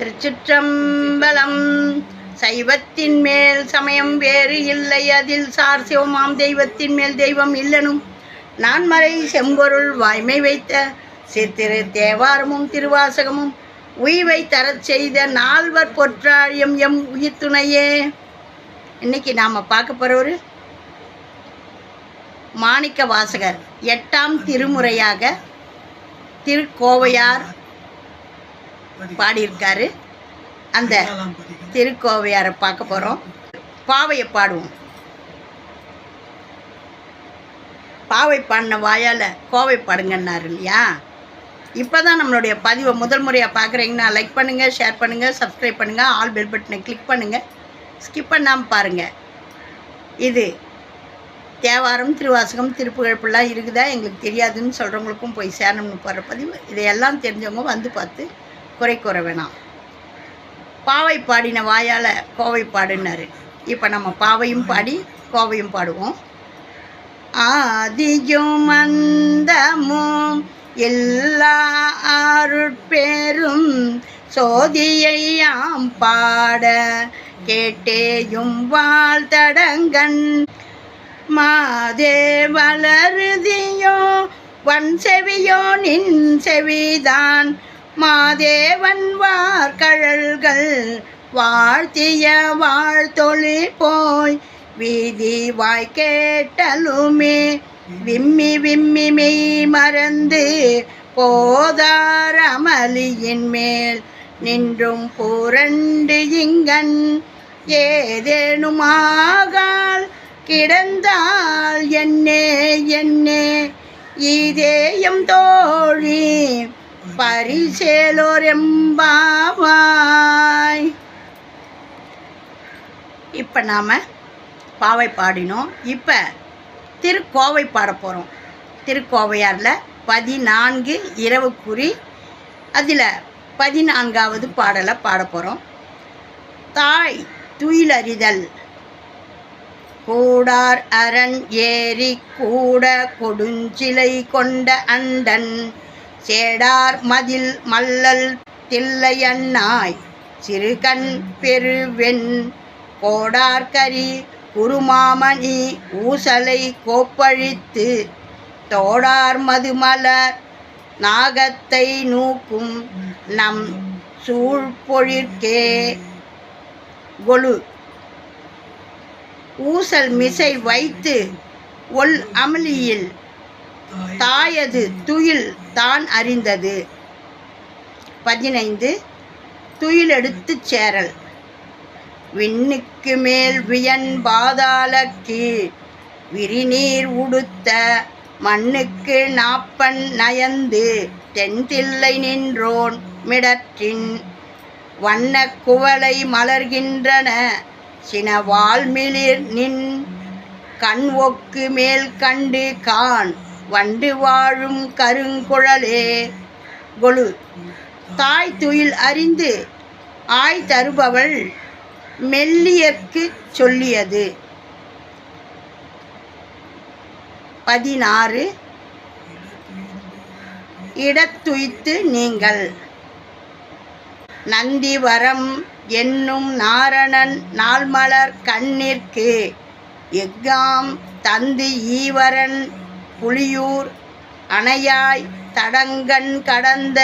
திருச்சிற்றம்பலம். சைவத்தின் மேல் சமயம் வேறு இல்லை. அதில் சார் சிவமாம் தெய்வத்தின் மேல் தெய்வம் இல்லனும். நான்மறை செம்பொருள் வாய்மை வைத்த சித்திரு தேவாரமும் திருவாசகமும் உய்வை தரச் செய்த நால்வர் பொற்றாழியம் எம் உயிர் துணையே இன்னைக்கு நாம் பார்க்க போகிறவர் மாணிக்க வாசகர் எட்டாம் திருமுறையாக திருக்கோவையார் பாடியிருக்காரு. அந்த திருக்கோவையாரை பார்க்க போகிறோம் பாவையை பாடுவோம். பாவை பாடின வாயால் கோவை பாடுங்கன்னாரு இல்லையா? இப்போ தான் நம்மளுடைய பதிவை முதல் முறையாக பார்க்குறீங்கன்னா லைக் பண்ணுங்கள் ஷேர் பண்ணுங்கள் சப்ஸ்கிரைப் பண்ணுங்கள் ஆல் பெல் பட்டனை கிளிக் பண்ணுங்கள் ஸ்கிப் பண்ணாமல் பாருங்கள் இது தேவாரம் திருவாசகம் திருப்புகழ்ப்புலாம் இருக்குதா? எங்களுக்கு தெரியாதுன்னு சொல்கிறவங்களுக்கும் போய் சேரணும்னு போடுற பதிவு. இதையெல்லாம் தெரிஞ்சவங்க வந்து பார்த்து குறை கூற வேணாம். பாவை பாடின வாயால் கோவை பாடுனாரு இப்போ நம்ம பாவையும் பாடி கோவையும் பாடுவோம். ஆதியும் மந்தமும் எல்லா அருட்பேரும் சோதியையாம் பாட கேட்டேயும் வாழ்த்தடங்கன் மாதே வளருதியோ வன் செவியோ நின் செவிதான் மாதேவன் வார்கழல்கள் வாழ்த்திய வாழ்த்தொழி போய் வீதி வாய் கேட்டலுமே விம்மி விம்மி மெய் மறந்து போதார் அமளியின் மேல் நின்றும் புரண்டு இங்கன் ஏதேனுமாகால் கிடந்தால் என்னே என்னே இதேயம் தோழி பரிசேலோரெம்பாவாய் இப்போ நாம் பாவை பாடினோம். இப்போ திருக்கோவை பாட போகிறோம் திருக்கோவையாரில் பதினான்கு இரவு குறி அதில் பதினான்காவது பாடலை பாட போகிறோம் தாய் துயிலறிதல் கூடார் அரண் ஏறி கூட கொடுஞ்சிலை கொண்ட அண்டன் சேடார் மதில் மல்லல் தில்லையன்னாய் சிறுகண் பெருவெண் கோடார்கரி குருமாமணி ஊசலை கோப்பழித்து தோடார் மதுமலர் நாகத்தை நூக்கும் நம் சூழ்பொழிற்கே கொலு. ஊசல் மிசை வைத்து ஒல் அமளியில் தாயது துயில் தான் அறிந்தது. பதினைந்து. துயில் எடுத்துச் சேரல். விண்ணுக்கு மேல் வியன் பாதாள கீழ் விரிநீர் உடுத்த மண்ணுக்கு நாப்பன் நயந்து. தென்தில்லை நின்றோன் மிடற்றின். வண்ண குவளை மலர்கின்றன. சின வால்மிளிர் நின். கண் ஒக்கு மேல் கண்டு கான் வண்டு வாழும் கருங்குழலே. கொழு தாய் துயில் அறிந்து ஆய் தருபவள் மெல்லியற்கு சொல்லியது. பதினாறு. இடத்துய்த்து நீங்கள். நந்திவரம் என்னும் நாரணன் நாள்மலர் கண்ணிற்கு எக்காம் தந்து ஈவரன் புளியூர் அணையாய் தடங்கன் கடந்த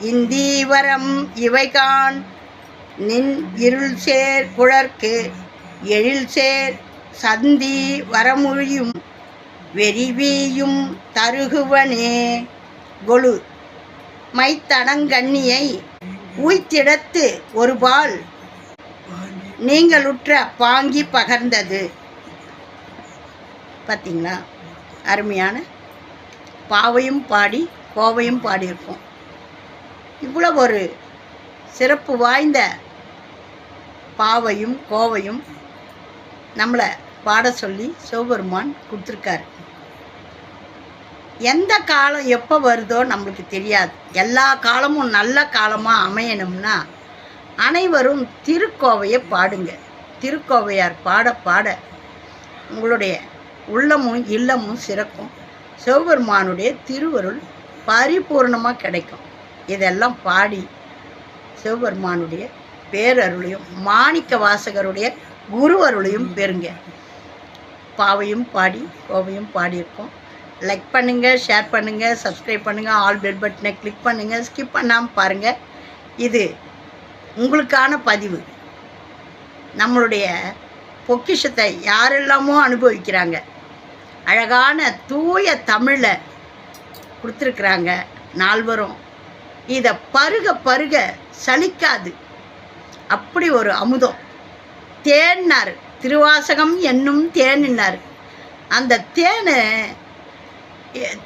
இந்தீவரம் இவைகான் நின் இருள் சேர் குழற்கு எழில் சேர் சந்தி வரமொழியும் வெறிவியும் தருகுவனே கொலு மைத்தடங்கண்ணியை உய்த்திடத்து ஒருபால் நீங்களுற்ற பாங்கி பகர்ந்தது. பார்த்தீங்களா அருமையான பாவையும் பாடி கோவையும் பாடியிருக்கோம். இவ்வளோ ஒரு சிறப்பு வாய்ந்த பாவையும் கோவையும் நம்மளை பாட சொல்லி சிவபெருமான் கொடுத்துருக்காரு. எந்த காலம் எப்போ வருதோ நம்மளுக்கு தெரியாது. எல்லா காலமும் நல்ல காலமாக அமையணும்னா அனைவரும் திருக்கோவையை பாடுங்க. திருக்கோவையார் பாட பாட உங்களுடைய உள்ளமும் இல்லமும் சிறக்கும். சிவபெருமானுடைய திருவருள் பரிபூர்ணமாக கிடைக்கும். இதெல்லாம் பாடி சிவபெருமானுடைய பேரருளையும் மாணிக்க வாசகருடைய குரு அருளையும் பெறுங்க. பாவையும் பாடி கோவையும் பாடியிருக்கோம். லைக் பண்ணுங்கள் ஷேர் பண்ணுங்கள் சப்ஸ்கிரைப் பண்ணுங்கள் ஆல் பெல் பட்டனை கிளிக் பண்ணுங்கள் ஸ்கிப் பண்ணாமல் பாருங்கள் இது உங்களுக்கான பதிவு. நம்மளுடைய பொக்கிஷத்தை யாரெல்லாமோ அனுபவிக்கிறாங்க. அழகான தூய தமிழில் கொடுத்துருக்குறாங்க நால்வரும். இதை பருக பருக சலிக்காது. அப்படி ஒரு அமுதம். தேன்னார். திருவாசகம் என்னும் தேனின்னார் அந்த தேனை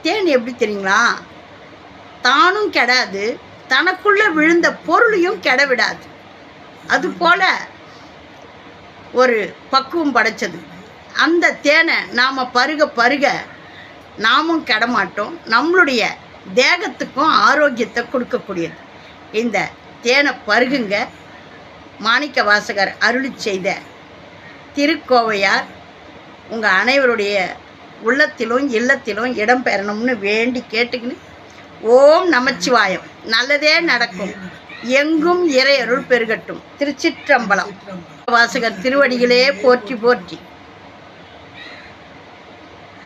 தேன் எப்படி தெரியுங்களா? தானும் கெடாது. தனக்குள்ளே விழுந்த பொருளையும் கெட விடாது அதுபோல் ஒரு பக்குவம் படைச்சது. அந்த தேனை நாம் பருக பருக நாமும் கெடமாட்டோம். நம்மளுடைய தேகத்துக்கும் ஆரோக்கியத்தை கொடுக்கக்கூடியது. இந்த தேனை பருகுங்க. மாணிக்க வாசகர் அருளி செய்த திருக்கோவையார் உங்கள் அனைவருடைய உள்ளத்திலும் இல்லத்திலும் இடம் பெறணும்னு வேண்டி கேட்டுக்கின்னு ஓம் நமச்சிவாயம். நல்லதே நடக்கும். எங்கும் இறை அருள் பெருகட்டும். திருச்சிற்றம்பலம். வாசகர் திருவடிகளே போற்றி போற்றி.